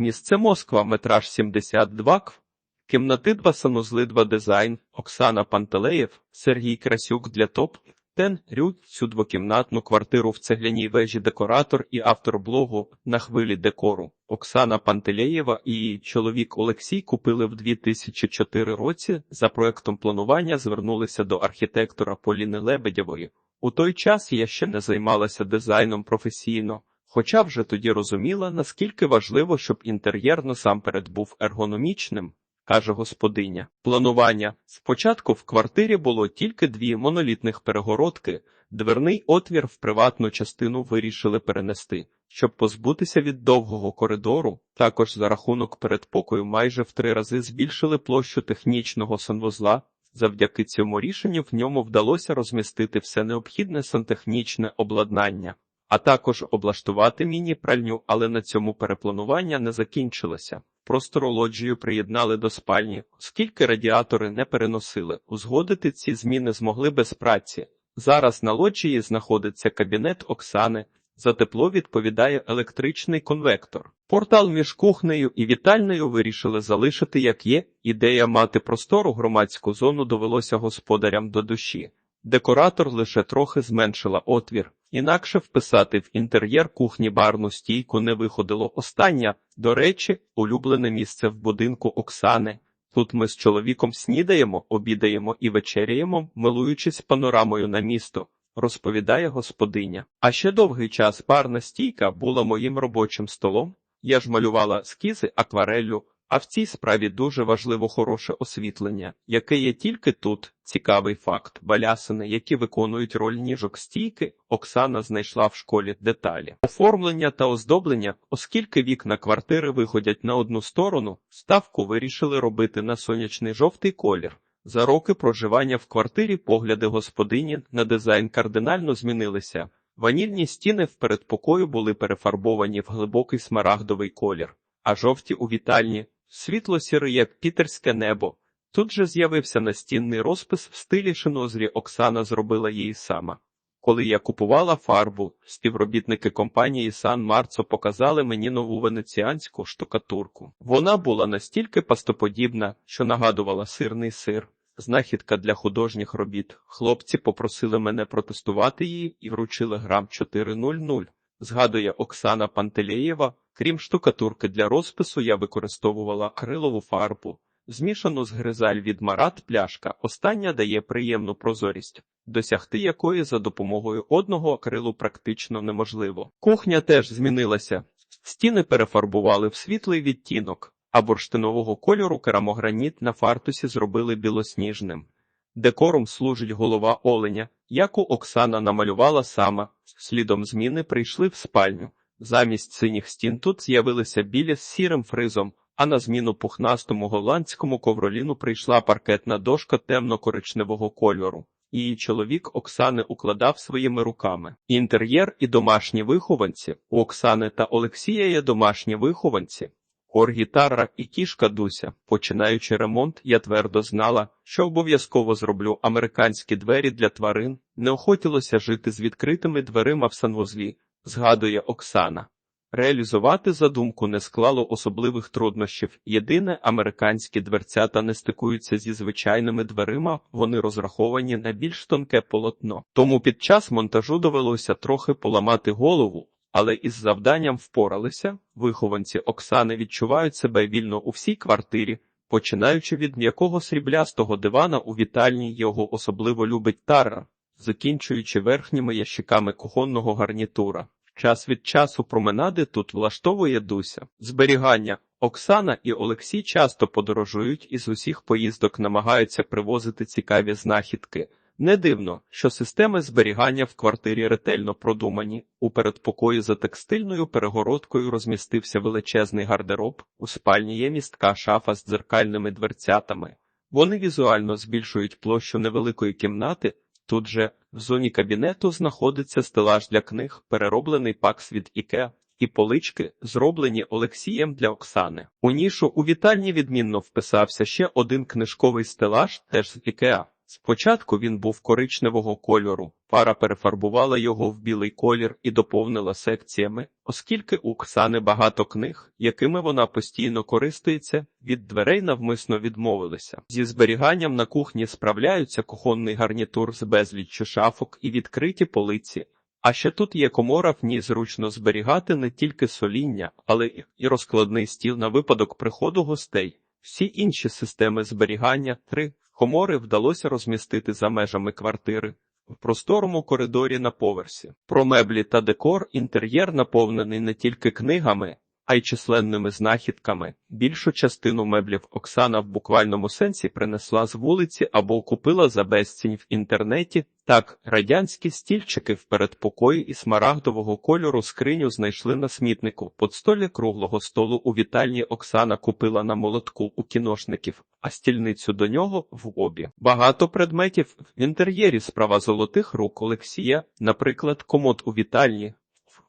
Місце Москва, метраж 72 кв. Кімнати 2 санузли 2 дизайн, Оксана Пантелеєв, Сергій Красюк для ТОП, Тен Рю, цю двокімнатну квартиру в цегляній вежі декоратор і автор блогу «На хвилі декору». Оксана Пантелеєва і її чоловік Олексій купили в 2004 році. За проектом планування звернулися до архітектора Поліни Лебедєвої. У той час я ще не займалася дизайном професійно, хоча вже тоді розуміла, наскільки важливо, щоб інтер'єр насамперед був ергономічним, каже господиня. Планування. Спочатку в квартирі було тільки дві монолітних перегородки, дверний отвір в приватну частину вирішили перенести, щоб позбутися від довгого коридору. Також за рахунок передпокою майже в три рази збільшили площу технічного санвузла. Завдяки цьому рішенню в ньому вдалося розмістити все необхідне сантехнічне обладнання, а також облаштувати міні-пральню, але на цьому перепланування не закінчилося. Простору лоджію приєднали до спальні, оскільки радіатори не переносили. Узгодити ці зміни змогли без праці. Зараз на лоджії знаходиться кабінет Оксани. За тепло відповідає електричний конвектор. Портал між кухнею і вітальнею вирішили залишити як є. Ідея мати простору громадську зону довелося господарям до душі. Декоратор лише трохи зменшила отвір. Інакше вписати в інтер'єр кухні барну стійку не виходило. Остання, до речі, улюблене місце в будинку Оксани. Тут ми з чоловіком снідаємо, обідаємо і вечеряємо, милуючись панорамою на місто, розповідає господиня. А ще довгий час барна стійка була моїм робочим столом. Я ж малювала ескізи аквареллю, а в цій справі дуже важливо хороше освітлення, яке є тільки тут. Цікавий факт. Балясини, які виконують роль ніжок стійки, Оксана знайшла в школі деталі. Оформлення та оздоблення, оскільки вікна квартири виходять на одну сторону, ставку вирішили робити на сонячний жовтий колір. За роки проживання в квартирі погляди господині на дизайн кардинально змінилися. Ванільні стіни в передпокою були перефарбовані в глибокий смарагдовий колір, а жовті у вітальні світло сіре, як пітерське небо. Тут же з'явився настінний розпис в стилі шинозрі Оксана зробила її сама. Коли я купувала фарбу, співробітники компанії Сан Марцо показали мені нову венеціанську штукатурку. Вона була настільки пастоподібна, що нагадувала сирний сир. Знахідка для художніх робіт. Хлопці попросили мене протестувати її і вручили грам 400. Згадує Оксана Пантелеєва. Крім штукатурки для розпису, я використовувала акрилову фарбу. Змішану з гризаль від Марат пляшка, остання дає приємну прозорість, досягти якої за допомогою одного акрилу практично неможливо. Кухня теж змінилася. Стіни перефарбували в світлий відтінок, а бурштинового кольору керамограніт на фартусі зробили білосніжним. Декором служить голова оленя, яку Оксана намалювала сама. Слідом зміни прийшли в спальню. Замість синіх стін тут з'явилися білі з сірим фризом, а на зміну пухнастому голландському ковроліну прийшла паркетна дошка темно-коричневого кольору. Її чоловік Оксани укладав своїми руками. Інтер'єр і домашні вихованці. У Оксани та Олексія є домашні вихованці. Хор гітара і кішка Дуся. Починаючи ремонт, я твердо знала, що обов'язково зроблю американські двері для тварин. Не охотілося жити з відкритими дверима в санвузлі, згадує Оксана. Реалізувати задумку не склало особливих труднощів. Єдине, американські дверцята не стикуються зі звичайними дверима, вони розраховані на більш тонке полотно. Тому під час монтажу довелося трохи поламати голову, але із завданням впоралися. Вихованці Оксани відчувають себе вільно у всій квартирі, починаючи від м'якого сріблястого дивана у вітальні його особливо любить Тара, закінчуючи верхніми ящиками кухонного гарнітура. Час від часу променади тут влаштовує Дуся. Зберігання. Оксана і Олексій часто подорожують і з усіх поїздок намагаються привозити цікаві знахідки. Не дивно, що системи зберігання в квартирі ретельно продумані. У передпокої за текстильною перегородкою розмістився величезний гардероб, у спальні є містка шафа з дзеркальними дверцятами. Вони візуально збільшують площу невеликої кімнати. Тут же в зоні кабінету знаходиться стелаж для книг, перероблений пакс від Іке, і полички, зроблені Олексієм для Оксани. У нішу у вітальні відмінно вписався ще один книжковий стелаж, теж з Ікеа. Спочатку він був коричневого кольору, пара перефарбувала його в білий колір і доповнила секціями, оскільки у Ксани багато книг, якими вона постійно користується, від дверей навмисно відмовилися. Зі зберіганням на кухні справляються кухонний гарнітур з безліччю шафок і відкриті полиці. А ще тут є комора, в ній зручно зберігати не тільки соління, але і розкладний стіл на випадок приходу гостей. Всі інші системи зберігання 3, Хомори вдалося розмістити за межами квартири в просторому коридорі на поверсі. Про меблі та декор інтер'єр наповнений не тільки книгами, а й численними знахідками. Більшу частину меблів Оксана в буквальному сенсі принесла з вулиці або купила за безцінь в інтернеті. Так, радянські стільчики в передпокої і смарагдового кольору скриню знайшли на смітнику. Под столі круглого столу у вітальні Оксана купила на молотку у кіношників, а стільницю до нього в обі. Багато предметів в інтер'єрі справа золотих рук Олексія, наприклад, комод у вітальні,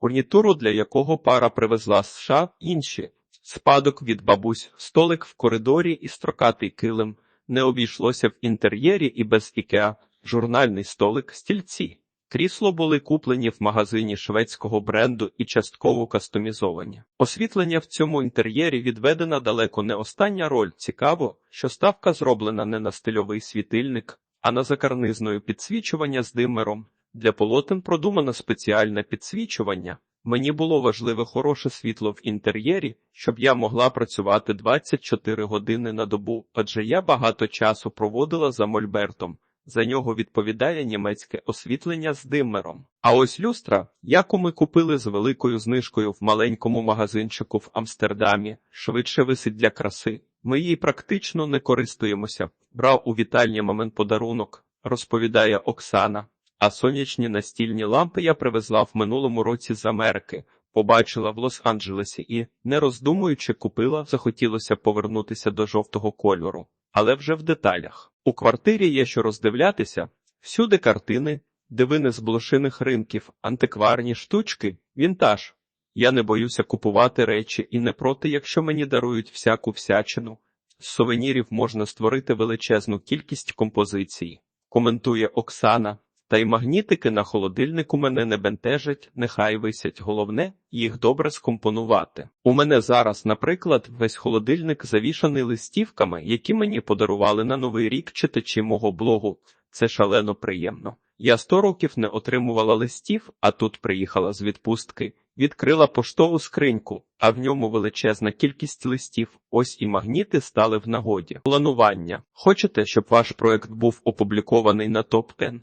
фурнітуру для якого пара привезла з США, інші спадок від бабусь, столик в коридорі і строкатий килим. Не обійшлося в інтер'єрі і без ікеа, журнальний столик, стільці. Крісло були куплені в магазині шведського бренду і частково кастомізовані. Освітлення в цьому інтер'єрі відведена далеко не остання роль. Цікаво, що ставка зроблена не на стильовий світильник, а на закарнизною підсвічування з димером. Для полотен продумано спеціальне підсвічування. Мені було важливе хороше світло в інтер'єрі, щоб я могла працювати 24 години на добу, адже я багато часу проводила за мольбертом. За нього відповідає німецьке освітлення з диммером. А ось люстра, яку ми купили з великою знижкою в маленькому магазинчику в Амстердамі, швидше висить для краси. Ми їй практично не користуємося. Брав у вітальні момент подарунок, розповідає Оксана. А сонячні настільні лампи я привезла в минулому році з Америки. Побачила в Лос-Анджелесі і, не роздумуючи, купила, захотілося повернутися до жовтого кольору, але вже в деталях. У квартирі є що роздивлятися, всюди картини, дивини з блошиних ринків, антикварні штучки, вінтаж. Я не боюся купувати речі і не проти, якщо мені дарують всяку всячину. З сувенірів можна створити величезну кількість композицій, коментує Оксана. Та й магнітики на холодильнику мене не бентежать, нехай висять. Головне їх добре скомпонувати. У мене зараз, наприклад, весь холодильник завішаний листівками, які мені подарували на новий рік читачі мого блогу. Це шалено приємно. Я сто років не отримувала листів, а тут приїхала з відпустки, відкрила поштову скриньку, а в ньому величезна кількість листів. Ось і магніти стали в нагоді. Планування. Хочете, щоб ваш проект був опублікований на топ Н?